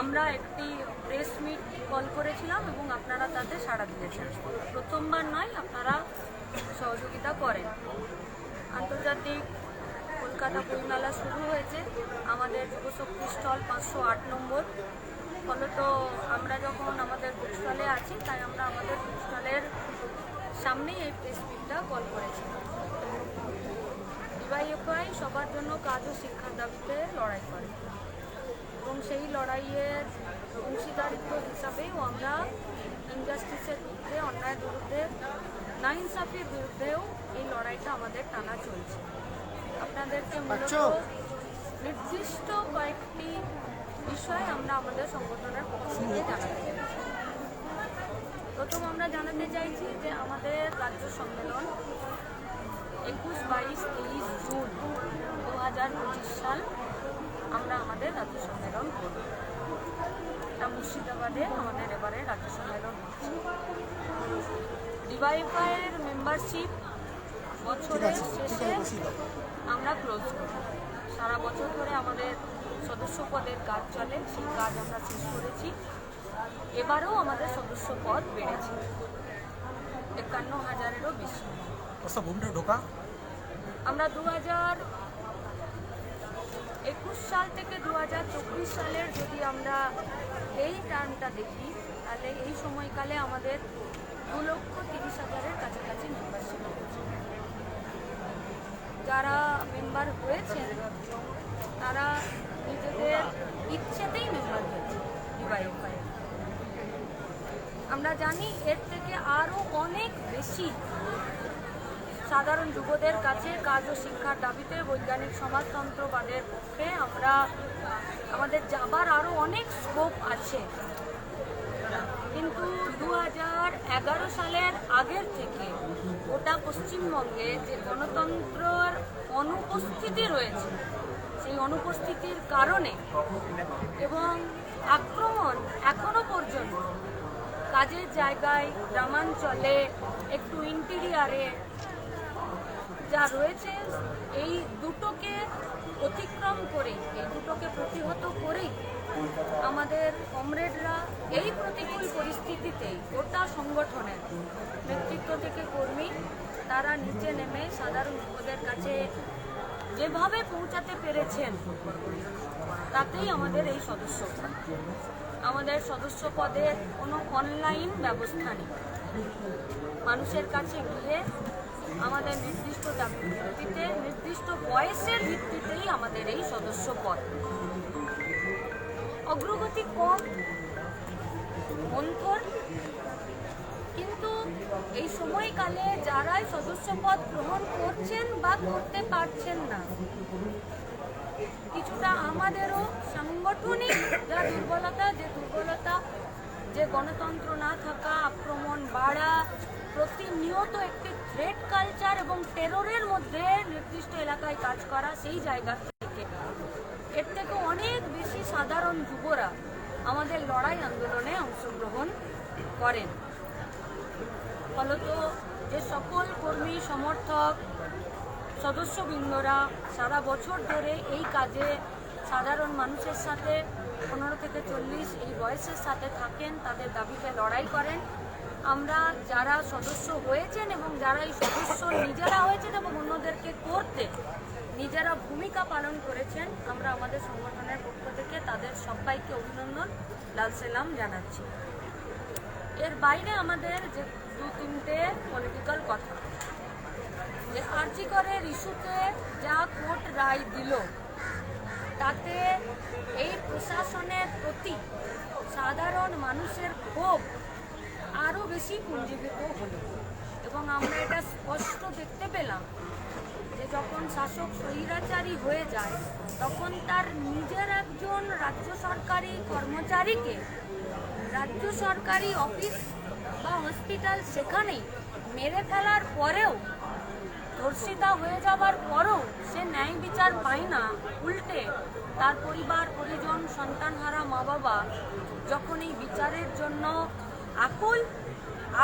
আমরা একটি press meet call করেছিলাম এবং আপনারা তাতে সাড়া দিয়েছেন। প্রথমবার নয়, আপনারা সহযোগিতা করেন। আন্তর্জাতিক কলকাতা বইমেলা শুরু হয়েছে। আমাদের যুবশক্তি স্টল পাঁচশো আট নম্বর। ফলত আমরা যখন আমাদের বুক স্টলে আছি, তাই আমরা আমাদের বুক স্টলের সামনেই এই প্রেস মিটটা কল করেছি। ডিওয়াইএফআই সবার জন্য কাজ ও শিক্ষার দাবিতে লড়াই করে। এবং সেই লড়াইয়ের অংশীদারিত্ব হিসাবেও আমরা ইনজাস্টিসের বিরুদ্ধে অন্যায়ের বিরুদ্ধে নাইনসাফির বিরুদ্ধেও এই লড়াইটা আমাদের টানা চলছে। আপনাদেরকে মূলত নির্দিষ্ট কয়েকটি বিষয় আমরা আমাদের সংগঠনের পক্ষ থেকে জানাতে চাই প্রথম আমরা জানাতে চাইছি যে আমাদের রাজ্য সম্মেলন একুশ বাইশ তেইশ জুন দু হাজার পঁচিশ সাল আমরা আমাদের রাজ্য সম্মেলন করব। এটা মুর্শিদাবাদে আমাদের এবারে রাজ্য সম্মেলন হচ্ছে। ডিওয়াইফাইয়ের মেম্বারশিপ বছরের শেষে আমরা ক্লোজ করি সারা বছর ধরে আমাদের সদস্য পদের কাজ চলে সেই কাজ আমরা শেষ করেছি। এবারও আমাদের সদস্য পদ বেড়েছে। একান্ন হাজারেরও বেশি। ঢোকা। আমরা দু হাজার একুশ সাল থেকে দু হাজার চব্বিশ সালের যদি আমরা এই টার্মটা দেখি, তাহলে এই সময়কালে আমাদের দু লক্ষ তিরিশ হাজারের কাছাকাছি মেম্বারশিপ হয়েছে। যারা মেম্বার হয়েছেন, তারা নিজেদের ইচ্ছেতেই মেম্বার হয়েছে আমরা জানি এর থেকে আরও অনেক বেশি সাধারণ যুবদের কাছে কাজ ও শিক্ষার দাবিতে বৈজ্ঞানিক সমাজতন্ত্রবাদের পক্ষে আমরা, আমাদের যাবার আরও অনেক স্কোপ আছে। কিন্তু দু এগারো সালের আগের থেকে গোটা পশ্চিমবঙ্গে যে গণতন্ত্রের অনুপস্থিতি রয়েছে, সেই অনুপস্থিতির কারণে এবং আক্রমণ এখনও পর্যন্ত কাজের জায়গায় গ্রামাঞ্চলে, একটু ইন্টেরিয়ারে যা রয়েছে, এই দুটোকে অতিক্রম করে, এই দুটোকে প্রতিহত করেই আমাদের কমরেডরা এই প্রতিকূল পরিস্থিতিতেই গোটা সংগঠনের নেতৃত্ব থেকে কর্মী, তারা নিচে নেমে সাধারণ যুবদের কাছে যেভাবে পৌঁছাতে পেরেছেন, তাতেই আমাদের এই সদস্য। আমাদের সদস্য পদের কোনো অনলাইন ব্যবস্থা নেই। মানুষের কাছে গিয়ে আমাদের নির্দিষ্ট দাবির ভিত্তিতে নির্দিষ্ট বয়সের ভিত্তিতেই আমাদের এই সদস্য পদ অগ্রগতি কম মন্থর কিন্তু এই সময়কালে যারাই সদস্য পদ গ্রহণ করছেন বা করতে পারছেন না, কিছুটা আমাদেরও সাংগঠনিক যা দুর্বলতা, যে দুর্বলতা, যে গণতন্ত্র না থাকা, আক্রমণ বাড়া, প্রতিনিয়ত একটি থ্রেড কালচার এবং টেরোরের মধ্যে নির্দিষ্ট এলাকায় কাজ করা সেই জায়গা থেকে। এর থেকে অনেক বেশি সাধারণ যুবরা আমাদের লড়াই আন্দোলনে অংশগ্রহণ করেন। ফলত যে সকল কর্মী, সমর্থক, সদস্যবৃন্দরা সারা বছর ধরে এই কাজে সাধারণ মানুষের সাথে, পনেরো থেকে চল্লিশ এই বয়সের সাথে থাকেন, তাদের দাবিতে লড়াই করেন। আমরা যারা সদস্য হয়েছেন এবং যারা এই সদস্য নিজেরা হয়েছেন এবং অন্যদেরকে করতে নিজেরা ভূমিকা পালন করেছেন, আমরা আমাদের সংগঠনের পক্ষ থেকে তাদের সবাইকে অভিনন্দন, লাল সেলাম জানাচ্ছি। এর বাইরে আমাদের যে দু তিনটে পলিটিক্যাল কথা। যে আর্জিকরের ইস্যুতে যা কোর্ট রায় দিল, তাতে এই প্রশাসনের প্রতি সাধারণ মানুষের ক্ষোভ আরও বেশি পুঞ্জীভূত হলো। এবং আমরা এটা স্পষ্ট দেখতে পেলাম যে যখন শাসক স্বৈরাচারী হয়ে যায়, তখন তার নিজের একজন রাজ্য সরকারি কর্মচারীকে রাজ্য সরকারি অফিস বা হসপিটাল সেখানেই মেরে ফেলার পরেও ধর্ষিতা হয়ে যাবার পরও সে ন্যায় বিচার পায় না। উল্টে তার পরিবার, পরিজন, সন্তানহারা মা বাবা যখন এই বিচারের জন্য আকুল,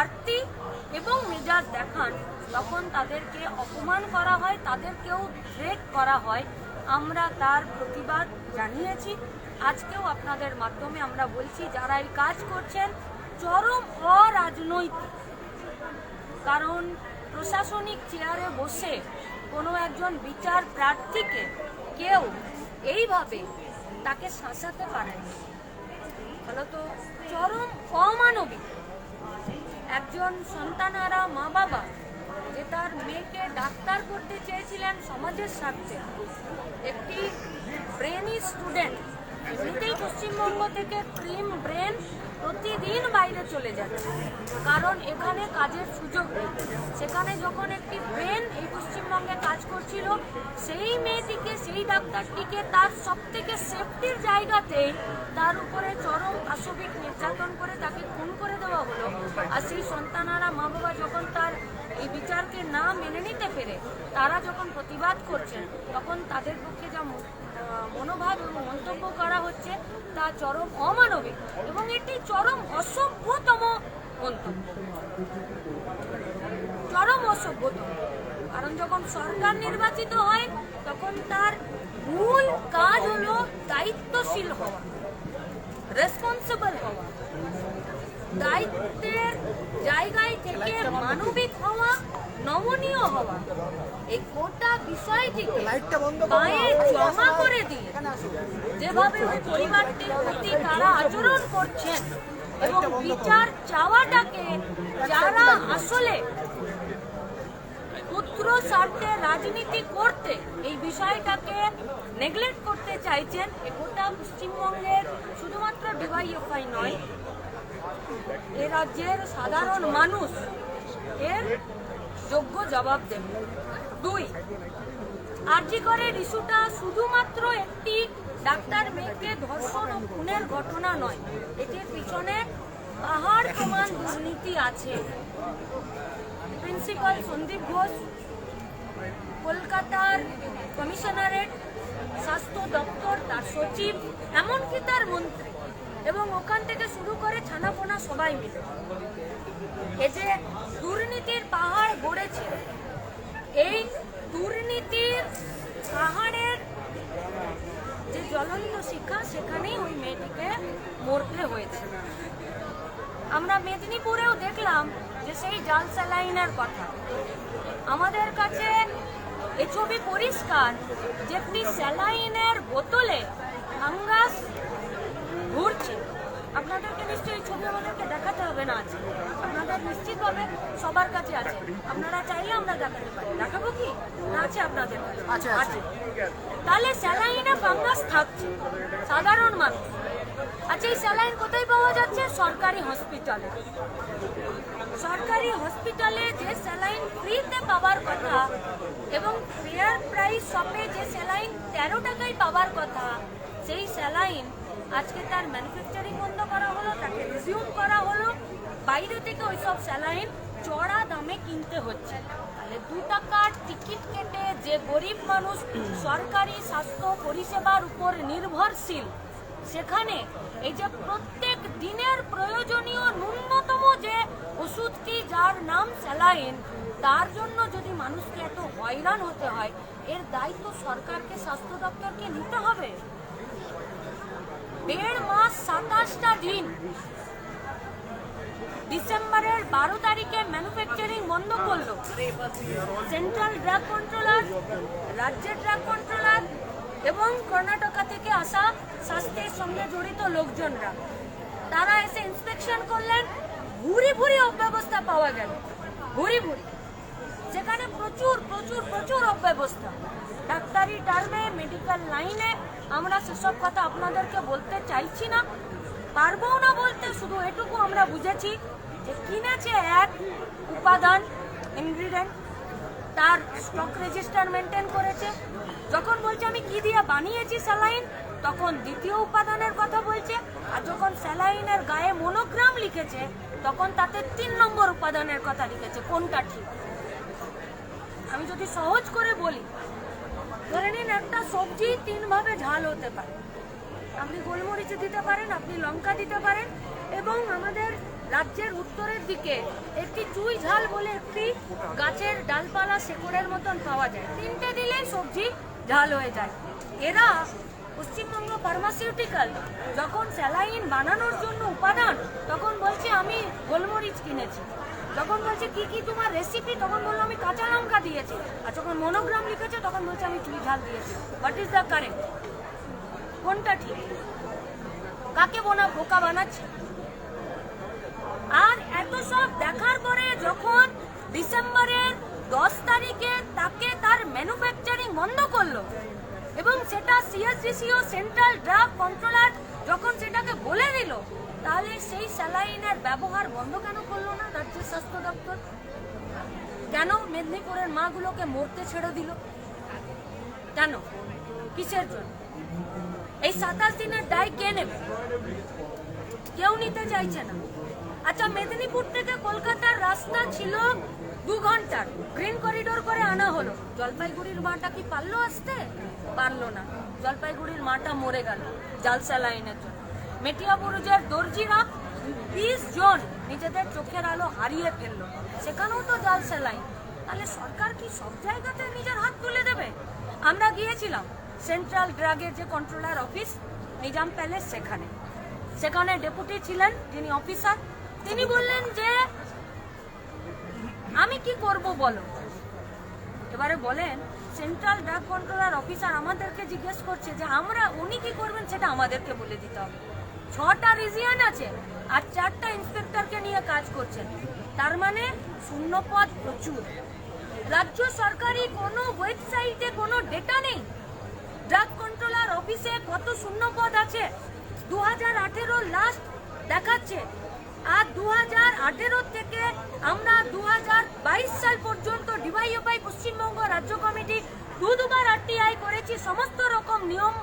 আরতি এবং মেজাজ দেখান। তখন তাদেরকে অপমান করা হয়, তাদেরকেও থ্রেট করা হয়। আমরা তার প্রতিবাদ জানিয়েছি। আজকেও আপনাদের মাধ্যমে আমরা বলছি, যারা এই কাজ করছেন, চরম অরাজনৈতিক। কারণ প্রশাসনিক চেয়ারে বসে কোনো একজন বিচার প্রার্থীকে কেউ এইভাবে তাকে শাসাতে পারে না ফলত চরম অমানবিক। একজন সন্তানারা মা বাবা যে তার মেয়েকে ডাক্তার করতে চেয়েছিলেন সমাজের স্বার্থে, একটি ব্রেনি স্টুডেন্ট এমনিতেই পশ্চিমবঙ্গ থেকে ক্রিম ব্রেন প্রতিদিন বাইরে চলে যাচ্ছে। কারণ এখানে কাজের সুযোগ নেই। সেখানে যখন একটি ব্রেন এই পশ্চিমবঙ্গে কাজ করছিল, সেই মেয়েটিকে, সেই ডাক্তারটিকে তার সব থেকে সেফটির জায়গাতেই তার উপরে চরম পাশবিক নির্যাতন করে তাকে খুন করে দেওয়া হলো। আর সেই সন্তানারা মা বাবা যখন তার এই বিচারকে না মেনে নিতে পেরে, তারা যখন প্রতিবাদ করছেন, তখন তাদের পক্ষে যা মনোভাব এবং মন্তব্য করা হচ্ছে তা চরম অমানবিক এবং এটি চরম অসভ্যতম মন্তব্য। চরম অসভ্যতম। কারণ যখন সরকার নির্বাচিত হয়, তখন তার মূল কাজ হলো দায়িত্বশীল হওয়া রেসপন্সিবল হওয়া। দায়িত্বের জায়গায় থেকে মানবিক হওয়া নমনীয় হওয়া। এই গোটা বিষয়টিকে পায়ে জমা করে দিয়ে যেভাবে ওই পরিবারটির প্রতি তারা আচরণ করছেন এবং বিচার চাওয়াটাকে যারা আসলে পুত্র স্বার্থে রাজনীতি করতে এই বিষয়টাকে নেগলেক্ট করতে চাইছেন গোটা পশ্চিমবঙ্গের শুধুমাত্র ডিওয়াইএফআই নয় এ রাজ্যের সাধারণ মানুষ এর যোগ্য জবাব দেবে। দুই, আরজি করে ইস্যুটা শুধুমাত্র একটি ডাক্তার মেয়েকে ধর্ষণ ও খুনের ঘটনা নয় এটির পিছনে পাহাড় সমান দুর্নীতি আছে। প্রিন্সিপাল সন্দীপ ঘোষ, কলকাতার কমিশনারেট, স্বাস্থ্য দপ্তর, তার সচিব, এমনকি তার মন্ত্রী। এবং ওখান থেকে শুরু করে ছানাপোনা সবাই মিলে। এ যে দুর্নীতির পাহাড় গড়েছে, এই দুর্নীতির পাহাড়ের যে জ্বলন্ত শিক্ষা সেখানেই ওই মেয়েটিকে মরতে হয়েছে। আমরা মেদিনীপুরেও দেখলাম যে সেই জাল স্যালাইনের কথা। আমাদের কাছে এই ছবি পরিষ্কার যে একটি স্যালাইনের বোতলে ফাঙ্গাস ঘুরছে। আপনাদেরকে নিশ্চয়ই ছবি আমাদেরকে দেখাতে হবে না আছে আপনাদের নিশ্চিতভাবে সবার কাছে আছে। আপনারা চাইলে আমরা দেখাতে পারি। দেখাবো কি? না আছে আপনাদের কাছে। আছে, আছে। তাহলে স্যালাইনে ফাঙ্গাস থাকছে। সাধারণ মানুষ। আচ্ছা এই স্যালাইন কোথায় পাওয়া যাচ্ছে? সরকারি হসপিটালে সরকারি হসপিটালে যে স্যালাইন ফ্রিতে পাওয়ার কথা এবং ফেয়ার প্রাইস শপে যে স্যালাইন তেরো টাকায় পাওয়ার কথা সেই স্যালাইন আজকে তার ম্যানুফ্যাকচারিং বন্ধ করা হলো, তাকে রিজিউম করা হলো। বাইরে থেকে ওইসব স্যালাইন চড়া দামে কিনতে হচ্ছে। তাহলে দু টাকার টিকিট কেটে যে গরিব মানুষ সরকারি স্বাস্থ্য পরিষেবার উপর নির্ভরশীল, সেখানে এই যে প্রত্যেক দিনের প্রয়োজনীয় ন্যূনতম যে ওষুধটি যার নাম স্যালাইন, তার জন্য যদি মানুষকে এত হয়রান হতে হয়, এর দায়িত্ব সরকারকে, স্বাস্থ্য দপ্তরকে নিতে হবে? দেড় মাস সাতাশটা দিন। ডিসেম্বরের বারো তারিখে ম্যানুফ্যাকচারিং বন্ধ করল। সেন্ট্রাল ড্রাগ কন্ট্রোলার, রাজ্যের ড্রাগ কন্ট্রোলার এবং কর্ণাটকা থেকে আসা স্বাস্থ্যের সঙ্গে জড়িত লোকজনরা। তারা এসে ইন্সপেকশন করলেন। ভুরি ভুরি অব্যবস্থা পাওয়া গেল। ভুরি ভুরি। যেখানে প্রচুর প্রচুর প্রচুর অব্যবস্থা। ডাক্তারি টার্মে মেডিকেল লাইনে আমরা সেসব কথা আপনাদেরকে বলতে চাইছি না। পারব না বলতে, শুধু এটুকু আমরা বুঝেছি যে কিনেছে এক উপাদান ইনগ্রিডিয়েন্ট তার স্টক রেজিস্টার মেনটেন করেছে। যখন বলছে আমি কি দিয়ে বানিয়েছি স্যালাইন তখন দ্বিতীয় উপাদানের কথা বলছে। আর যখন স্যালাইনের গায়ে মনোগ্রাম লিখেছে, তখন তাতে তিন নম্বর উপাদানের কথা লিখেছে। কোনটা ঠিক? আমি যদি সহজ করে বলি, ধরে নিন একটা সবজি তিনভাবে ঝাল হতে পারে। আপনি গোলমরিচে দিতে পারেন, আপনি লঙ্কা দিতে পারেন এবং আমাদের রাজ্যের উত্তরের দিকে একটি চুই ঝাল বলে একটি গাছের ডালপালা শেকড়ের মতন পাওয়া যায়। তিনটে দিলেই সবজি ঝাল হয়ে যায়। এরা পশ্চিমবঙ্গ ফার্মাসিউটিক্যাল, যখন স্যালাইন বানানোর জন্য উপাদান, তখন বলছে, আমি গোলমরিচ কিনেছি। যখন বলছে, কি কি তোমার রেসিপি তখন বলল, আমি কাঁচা লঙ্কা দিয়েছি। আর যখন মনোগ্রাম লিখেছে, তখন বলছে, আমি চুই ঝাল দিয়েছি। হোয়াট ইজ দ্য কারেক্ট কোনটা ঠিক? কাকে বোনা, বোকা বানাচ্ছে? আর এত সব দেখার পরে যখন ডিসেম্বরের দশ তারিখে তাকে তার ম্যানুফ্যাকচারিং বন্ধ করল এবং সেটা সিএসডিসিও সেন্ট্রাল ড্রাগ কন্ট্রোলার যখন সেটাকে বলে দিল, তাহলে সেই স্যালাইনের ব্যবহার বন্ধ কেন করল না রাজ্যের স্বাস্থ্য দপ্তর? কেন মেদিনীপুরের মাগুলোকে মরতে ছেড়ে দিল? কেন? কিসের জন্য? এই সাতাশ দিনের দায় কে নেবে? কেউ নিতে চাইছে না। আচ্ছা মেদিনীপুর থেকে কলকাতার রাস্তা ছিল দু ঘণ্টার গ্রিন করিডোর করে আনা হলো। জলপাইগুড়ির মাটা কি পারল আসতে? পারল না। জলপাইগুড়ির মাটা মরে গেল জালসা লাইনের জন্য। মেটিয়া বুরুজের দর্জিরা বিশ জন নিজেদের চোখের আলো হারিয়ে ফেলল। সেখানেও তো জালসা লাইন। তাহলে সরকার কি সব জায়গাতে নিজের হাত তুলে দেবে? আমরা গিয়েছিলাম সেন্ট্রাল ড্রাগের যে কন্ট্রোলার অফিস নিজাম প্যালেস সেখানে। সেখানে ডেপুটি ছিলেন যিনি অফিসার তিনি বললেন যে আমি কি করব বলো? এবারে বলেন সেন্ট্রাল ড্রাগ কন্ট্রোলার অফিসার আমাদেরকে জিজ্ঞেস করছে যে আমরা উনি কি করবেন সেটা আমাদেরকে বলে দিতে হবে। ছটা রিজিয়ন আছে আর চারটা ইন্সপেক্টরকে নিয়ে কাজ করছেন। তার মানে শূন্য পদ প্রচুর। রাজ্য সরকারি কোনো ওয়েবসাইটে কোনো ডেটা নেই। ড্রাগ কন্ট্রোলার অফিসে কত শূন্য পদ আছে? দু হাজার আঠেরো লাস্ট দেখাচ্ছে। আর দু হাজার আঠেরো থেকে আমরা দু হাজার বাইশ সাল পর্যন্ত ডিওয়াইএফআই পশ্চিমবঙ্গ রাজ্য কমিটি দু দুবার আরটিআই করেছি, সমস্ত রকম নিয়ম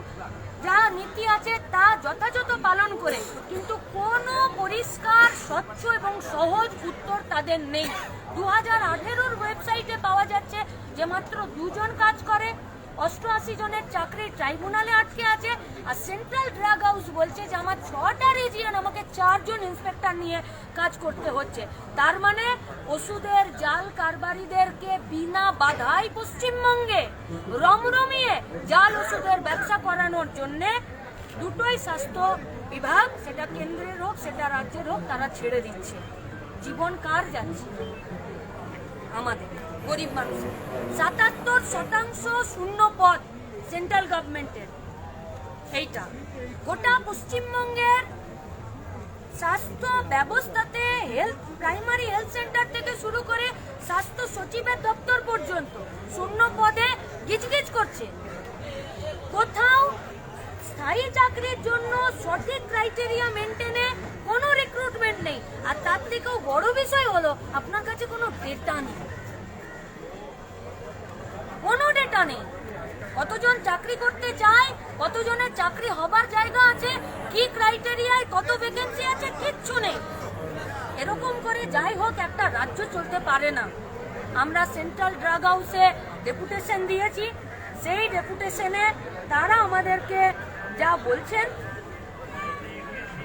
যা নীতি আছে তা যথাযথ পালন করে। কিন্তু কোনো পরিষ্কার, স্বচ্ছ এবং সহজ উত্তর তাদের নেই। দু হাজার ওয়েবসাইটে পাওয়া যাচ্ছে যে মাত্র দুজন কাজ করে অষ্টআশি জনের চাকরি ট্রাইব্যুনালে আটকে আছে। আর সেন্ট্রাল ড্রাগ হাউস বলছে যে, আমার ছটা রিজিয়ন আমাকে চারজন ইন্সপেক্টর নিয়ে কাজ করতে হচ্ছে। তার মানে ওষুধের, জাল কারবারিদেরকে বিনা বাধাই পশ্চিমবঙ্গে রমরমিয়ে জাল ওষুধের ব্যবসা করানোর জন্য দুটোই স্বাস্থ্য বিভাগ, সেটা কেন্দ্রের হোক, সেটা রাজ্যের হোক, তারা ছেড়ে দিচ্ছে। জীবন কার যাচ্ছে? আমাদের। গরিব মানুষের সাতাত্তর শতাংশ শূন্য পদ সেন্ট্রাল গভর্নমেন্টের এইটা। গোটা পশ্চিমবঙ্গের স্বাস্থ্য ব্যবস্থাতে হেলথ প্রাইমারি হেলথ সেন্টার থেকে শুরু করে স্বাস্থ্য সচিবের দপ্তর পর্যন্ত শূন্য পদে গিজগিজ করছে। কোথাও স্থায়ী চাকরির জন্য সঠিক ক্রাইটেরিয়া মেনটেনে কোনো রিক্রুটমেন্ট নেই। আর তার থেকেও বড় বিষয় হলো, আপনার কাছে কোনো ডেটা নেই। নেই। কতজন চাকরি করতে চায়, কতজনের চাকরি হবার জায়গা আছে, কি ক্রাইটেরিয়ায় কত ভ্যাকেন্সি আছে কিচ্ছু নেই। এরকম করে যাই হোক, একটা রাজ্য চলতে পারে না। আমরা সেন্ট্রাল ড্রাগ হাউসে ডেপুটেশন দিয়েছি। সেই ডেপুটেশনে তারা আমাদেরকে যা বলছেন,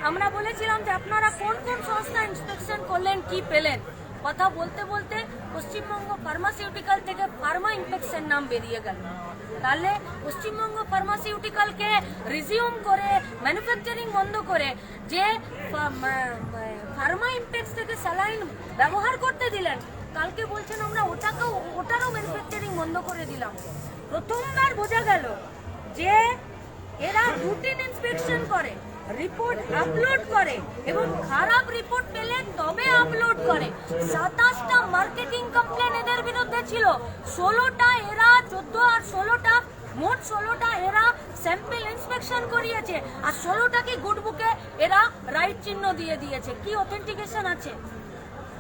আমরা বলেছিলাম যে আপনারা কোন কোন সংস্থা ইন্সপেকশন করলেন, কি পেলেন? কথা বলতে বলতে পশ্চিমবঙ্গ ফার্মাসিউটিক্যাল থেকে ফার্মা ইনফেকশন নাম বেরিয়ে গেল। তাহলে পশ্চিমবঙ্গ ফার্মাসিউটিক্যালকে রিজিউম করে ম্যানুফ্যাকচারিং বন্ধ করে, যে ফার্মা ইম্পেক্স থেকে স্যালাইন ব্যবহার করতে দিলেন, কালকে বলছেন আমরা ওটাকেও, ওটারও ম্যানুফ্যাকচারিং বন্ধ করে দিলাম। প্রথমবার বোঝা গেল যে এরা রুটিন ইন্সপেকশন করে। রিপোর্ট আপলোড করে এবং খারাপ রিপোর্ট পেলে তবে আপলোড করে। সাতাশটা মার্কেটিং কমপ্লেন এদের বিরুদ্ধে ছিল। ষোলোটা এরা, চোদ্দ আর ষোলোটা, মোট ষোলোটা এরা স্যাম্পল ইন্সপেকশন করিয়েছে। আর ষোলোটাকে গুড বুকে এরা রাইট চিহ্ন দিয়ে দিয়েছে? কি অথেন্টিকেশন আছে?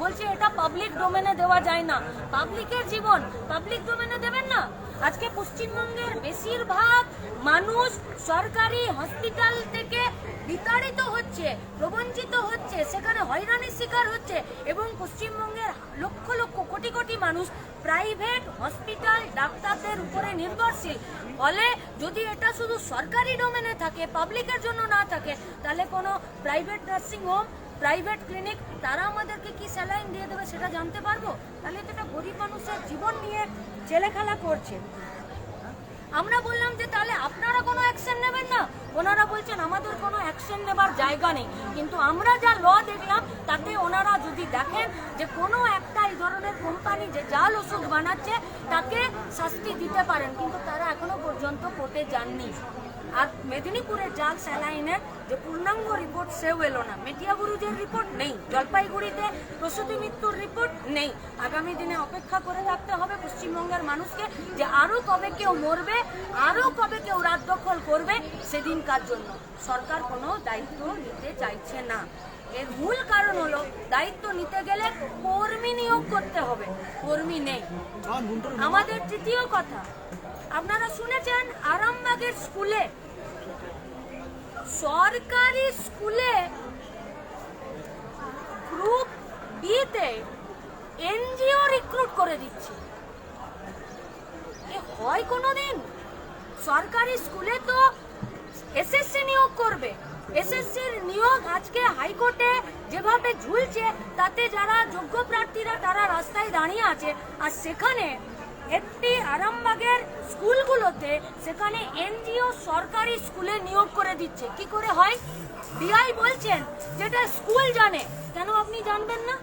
বলছে, এটা পাবলিক ডোমেনে দেওয়া যায় না। পাবলিকের জীবন পাবলিক ডোমেনে দেবেন না। আজকে পশ্চিমবঙ্গের বেশিরভাগ মানুষ সরকারি হসপিটাল থেকে বিতাড়িত হচ্ছে, প্রবঞ্চিত হচ্ছে, সেখানে হয়রানির শিকার হচ্ছে এবং পশ্চিমবঙ্গের লক্ষ লক্ষ, কোটি কোটি মানুষ প্রাইভেট হসপিটাল ডাক্তারদের উপরে নির্ভরশীল। ফলে যদি এটা শুধু সরকারি ডোমেনে থাকে পাবলিকের জন্য না থাকে, তাহলে কোনো private nursing home private clinic, তারা আমাদেরকে কি স্যালাইন দিয়ে দেবে সেটা জানতে পারব? তাহলে তো এটা গরিব মানুষের জীবন নিয়ে ছেলে খেলা করছে। আমরা বললাম যে তাহলে আপনারা কোনো অ্যাকশন নেবেন না। ওনারা বলছেন, আমাদের কোনো অ্যাকশন নেবার জায়গা নেই। কিন্তু আমরা যা ল দেখলাম, তাতে ওনারা যদি দেখেন যে কোনো একটা এই ধরনের কোম্পানি যে জাল ওষুধ বানাচ্ছে, তাকে শাস্তি দিতে পারেন। কিন্তু তারা এখনও পর্যন্ত কোর্টে যাননি। আর মেদিনীপুরের জাল স্যালাইনের যে পূর্ণাঙ্গ রিপোর্ট সেও এলো না। মেটিয়াবুরুজের রিপোর্ট নেই। জলপাইগুড়িতে প্রসূতি মৃত্যুর রিপোর্ট নেই। আগামী দিনে অপেক্ষা করে থাকতে হবে পশ্চিমবঙ্গের মানুষকে যে আরও কবে কেউ মরবে আরও কবে কেউ রাত দখল করবে সেদিনকার জন্য। সরকার কোনো দায়িত্ব নিতে চাইছে না। এর মূল কারণ হলো দায়িত্ব নিতে গেলে কর্মী নিয়োগ করতে হবে। কর্মী নেই। আমাদের তৃতীয় কথা আপনারা শুনেছেন আরামবাগের স্কুলে? সরকারি স্কুলে গ্রুপ বিতে এনজিও রিক্রুট করে দিচ্ছে। এ হয় কোনোদিন? সরকারি স্কুলে তো এসএসসি নিয়োগ করবে। এসএসসির নিয়োগ আজকে হাইকোর্টে যেভাবে ঝুলছে, তাতে যারা যোগ্য প্রার্থীরা তারা রাস্তায় দাঁড়িয়ে আছে। আর সেখানে একটি আরামবাগের স্কুলগুলোতে সেখানে এনজিও সরকারি স্কুলে নিয়োগ করে দিচ্ছে। কি করে হয়? ডিআই বলছেন যেটা স্কুল জানে। কেন আপনি জানবেন না?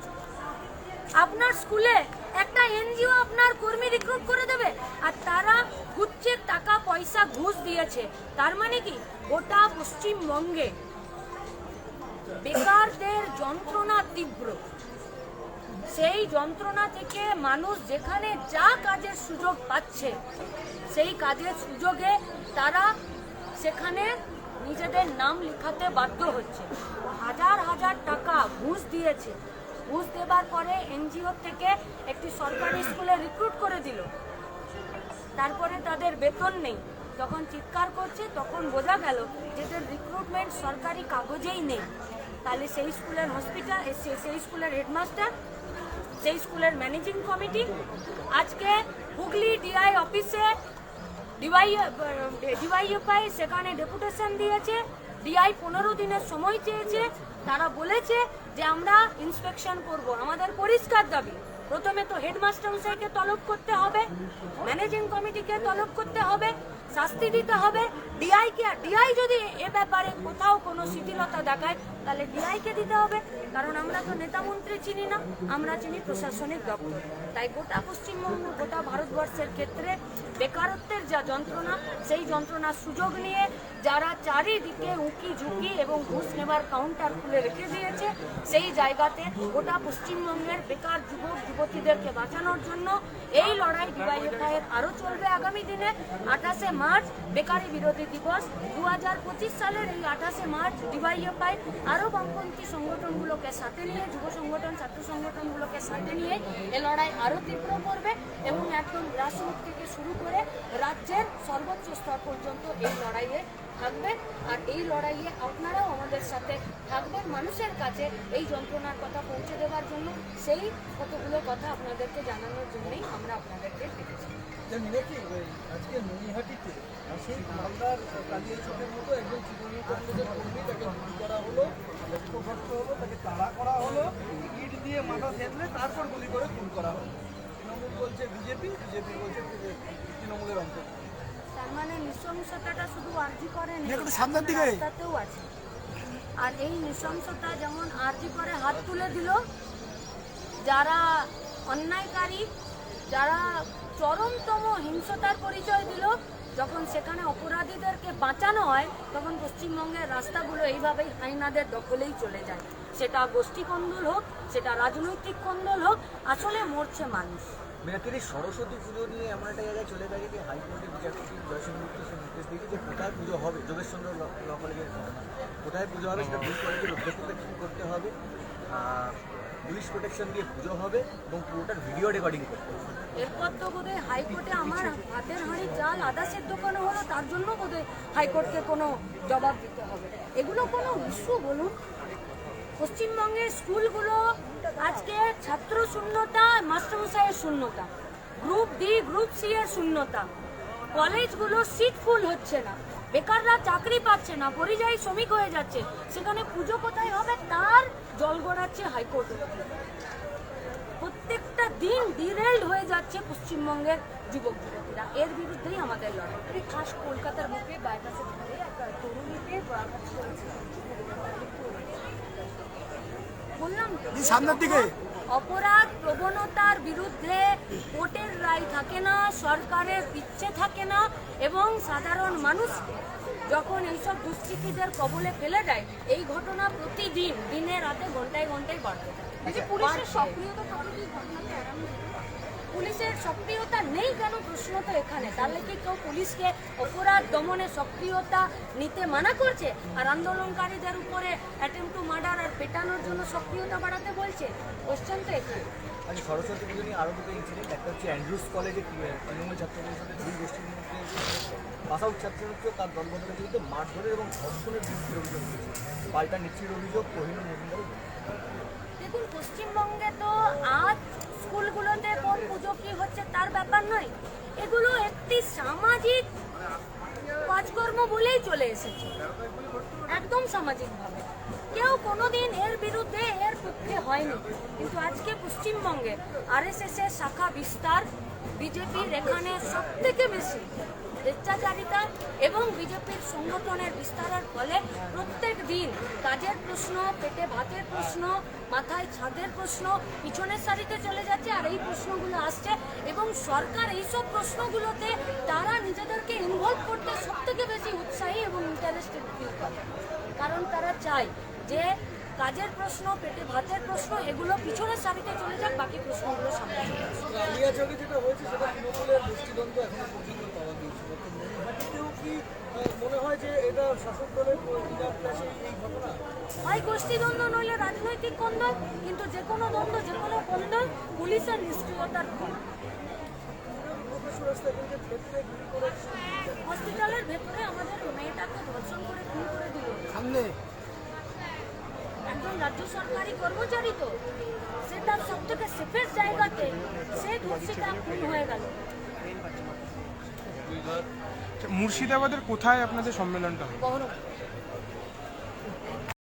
আপনার স্কুলে একটা এনজিও আপনার কর্মী রিক্রুট করে দেবে আর তারা গুচ্ছের টাকা, পয়সা, ঘুষ দিয়েছে। তার মানে কি? গোটা পশ্চিমবঙ্গে বেকারদের যন্ত্রণা তীব্র। সেই যন্ত্রণা থেকে মানুষ যেখানে যা কাজের সুযোগ পাচ্ছে, সেই কাজের সুযোগে তারা সেখানে নিজেদের নাম লেখাতে বাধ্য হচ্ছে। হাজার হাজার টাকা ঘুষ দিয়েছে। ঘুষ দেবার পরে এনজিও থেকে একটি সরকারি স্কুলে রিক্রুট করে দিল। তারপরে তাদের বেতন নেই। যখন চিৎকার করছে, তখন বোঝা গেল যে এদের রিক্রুটমেন্ট সরকারি কাগজেই নেই। তাহলে সেই স্কুলের হসপিটাল সেই স্কুলের হেডমাস্টার সেই স্কুলের ম্যানেজিং কমিটি, আজকে হুগলি ডিআই অফিসে ডিওয়াই ডিওয়াইএফআই সেখানে ডেপুটেশন দিয়েছে ডিআই পনেরো দিনের সময় চেয়েছে, তারা বলেছে যে আমরা ইন্সপেকশন করব। আমাদের পরিষ্কার দাবি, প্রথমে তো হেডমাস্টার মশাইকে তলব করতে হবে, ম্যানেজিং কমিটিকে তলব করতে হবে, শাস্তি দিতে হবে। ডিআইকে ডিআই যদি এ ব্যাপারে কোথাও কোনো শিথিলতা দেখায় তাহলে ডিআইকে দিতে হবে, কারণ আমরা তো নেতা মন্ত্রী চিনি না, আমরা চিনি প্রশাসনিক দপ্তর। তাই গোটা পশ্চিমবঙ্গ, গোটা ভারতবর্ষের ক্ষেত্রে বেকারত্বের যা যন্ত্রণা, সেই যন্ত্রণার সুযোগ নিয়ে যারা চারিদিকে উঁকি ঝুঁকি এবং ঘুষ নেবার কাউন্টার খুলে রেখে দিয়েছে, সেই জায়গাতে গোটা পশ্চিমবঙ্গের বেকার যুবক, যুবতীদেরকে বাঁচানোর জন্য এই লড়াই ডিওয়াইএফআই এর আরও চলবে আগামী দিনে, আঠাশে মার্চ বেকারি বিরোধী দিবস। দু হাজার পঁচিশ সালের এই আঠাশে মার্চ ডিওয়াইএফআই আরও বামপন্থী সংগঠনগুলোকে সাথে নিয়ে, যুব সংগঠন, ছাত্র সংগঠনগুলোকে সাথে নিয়ে এ লড়াই আরও তীব্র করবে এবং একদম গ্রাসরুট থেকে শুরু করে রাজ্যের সর্বোচ্চ স্তর পর্যন্ত এই লড়াইয়ে থাকবে। আর এই লড়াইয়ে আপনারাও আমাদের সাথে থাকবেন মানুষের কাছে এই যন্ত্রণার কথা পৌঁছে দেওয়ার জন্য। সেই কতগুলো কথা আপনাদেরকে জানানোর জন্যই আমরা আপনাদেরকে ডেকেছি। যে মিনতি আজকে নৈহাটিতে সেই মালদার কালিয়া মতো একজন তৃণমূল কংগ্রেসের কর্মী তাকে গুলি করা হলো লক্ষ্যভ্রষ্ট হলো তাকে তাড়া করা হলো ইট দিয়ে মাথা থেতলে তারপর গুলি করে খুন করা হলো। তৃণমূল বলছে বিজেপি বিজেপি বলছে তৃণমূলের অন্তর্গত। তার মানে নৃশংসতাটা শুধু আরজি করে নেই, একটু রাস্তাতেও আছে। আর এই নৃশংসতা যেমন আরজি করে হাত তুলে দিল যারা অন্যায়কারী যারা চরমতম হিংসতার পরিচয় দিল, যখন সেখানে অপরাধীদেরকে বাঁচানো হয়, তখন পশ্চিমবঙ্গের রাস্তাগুলো এইভাবেই হাইনাদের দখলেই চলে যায়। সেটা গোষ্ঠী কন্দল হোক, সেটা রাজনৈতিক কন্দল হোক, আসলে মরছে মানুষ। মিনাতির সরস্বতী পুজো নিয়ে এমন একটা জায়গায় চলে গেছে যে হাইকোর্টে বিচারপতি যে কোথায় পুজো হবে? কোথায় পুজো হবে করতে হবে। পুলিশ প্রোটেকশন দিয়ে পুজো হবে এবং পুরোটার ভিডিও রেকর্ডিং করতে হবে। এরপর তো বোধহয় হাইকোর্টে আমার হাতের হাঁড়ি চাল আদা সেদ্ধ কেন হলো, তার জন্য বোধহয় হাইকোর্টকে কোনো জবাব দিতে হবে। এগুলো কোনো ইস্যু বলুন? পশ্চিমবঙ্গের স্কুলগুলো আজকে ছাত্র শূন্যতা, মাস্টারমশাইয়ের শূন্যতা, গ্রুপ ডি, গ্রুপ সি এর শূন্যতা। কলেজগুলো সিট ফুল হচ্ছে না, বেকাররা চাকরি পাচ্ছে না, পরিযায়ী শ্রমিক হয়ে যাচ্ছে, সেখানে পুজো কোথায় হবে? তার জল গড়াচ্ছে হাইকোর্ট প্রত্যেকটা দিন ডিরেল্ড হয়ে যাচ্ছে পশ্চিমবঙ্গের যুবক যুবতী দুষ্কৃতীরা এর বিরুদ্ধেই আমাদের লড়াই। খাস কলকাতার বুকে বাইপাসের ধারে একটা তরুণীকে বললাম সামনের দিকে। অপরাধ প্রবণতার বিরুদ্ধে কোর্টের রায় থাকে না সরকারের ইচ্ছে থাকে না এবং সাধারণ মানুষকে যখন এইসব দুষ্কৃতীদের কবলে ফেলে দেয় এই ঘটনা প্রতিদিন দিনে রাতে ঘন্টায় ঘন্টায় বাড়তে থাকে। পুলিশের সক্রিয়তা কি ঘটনাকে এড়ানো পুলিশের সক্রিয়তা নেই কেন? প্রশ্ন তো এখানে। তাহলে কি কেউ পুলিশকে অপরাধ দমনে সক্রিয়তা নিতে মানা করছে আর আন্দোলনকারীদের উপরে অ্যাটেম্প টু মার্ডার আর পেটানোর জন্য সক্রিয়তা বাড়াতে বলছে। কোশ্চেন তো এখানে। আচ্ছা সরস্বতী পুজো নিয়ে আরও দুটো ইনসিডেন্ট একটা হচ্ছে অ্যান্ড্রুস কলেজে তৃণমূল ছাত্র পরিষদের দুই গোষ্ঠীর মধ্যে পাস আউট তার দলবন্ধনের বিরুদ্ধে মারধরের এবং ধর্ষণের বিরুদ্ধে অভিযোগ করেছে পাল্টা নিশ্চিত অভিযোগ কোহিনুর মজুমদারের দেখুন, পশ্চিমবঙ্গে তো আজ স্কুলগুলোতে কোন পুজো কি হচ্ছে তার ব্যাপার নয়। এগুলো একটি সামাজিক কাজকর্ম বলেই চলে এসেছে। একদম সামাজিকভাবে। কেউ কোনোদিন এর বিরুদ্ধে এর পক্ষে হয়নি। কিন্তু আজকে পশ্চিমবঙ্গে আরএসএস এর শাখা বিস্তার, বিজেপির এখানে সব থেকে বেশি স্বেচ্ছাচারিতা এবং বিজেপির সংগঠনের বিস্তারের ফলে প্রত্যেক দিন কাজের প্রশ্ন, পেটে ভাতের প্রশ্ন, মাথায় ছাদের প্রশ্ন, পিছনের সারিতে চলে যাচ্ছে আর এই প্রশ্নগুলো আসছে এবং সরকার এইসব প্রশ্নগুলোতে তারা নিজেদেরকে ইনভলভ করতে সব থেকে বেশি উৎসাহী এবং ইন্টারেস্টেড ফিল করে। কারণ তারা চায় যে কাজের প্রশ্ন পেটে ভাতের প্রশ্ন এগুলো পিছনের সারিতে চলে যাক বাকি প্রশ্নগুলো সামনে চলে আসুক। আলিয়া চকে যেটা হয়েছে সেটা তৃণমূলের এখনও পর্যন্ত পাওয়া গিয়েছিল কি মনে হয় যে এটা শাসক দলের বিরাট ক্লাসে এই ঘটনা? হয় গোষ্ঠীদ্বন্দ্ব নইলে রাজনৈতিক কন্দল কিন্তু যে কোনো দ্বন্দ্ব যে কোনো কন্দল পুলিশের নিষ্ক্রিয়তার ফল হসপিটালের ভেতরে আমাদের মেয়েটাকে ধর্ষণ করে খুন করে দিল। সামনে একজন রাজ্য সরকারি কর্মচারী তো সে তার সব থেকে সেফেস্ট জায়গাতে সে ধর্ষিতা খুন হয়ে গেল। মুর্শিদাবাদের কোথায় আপনাদের সম্মেলনটা বহরমপুর।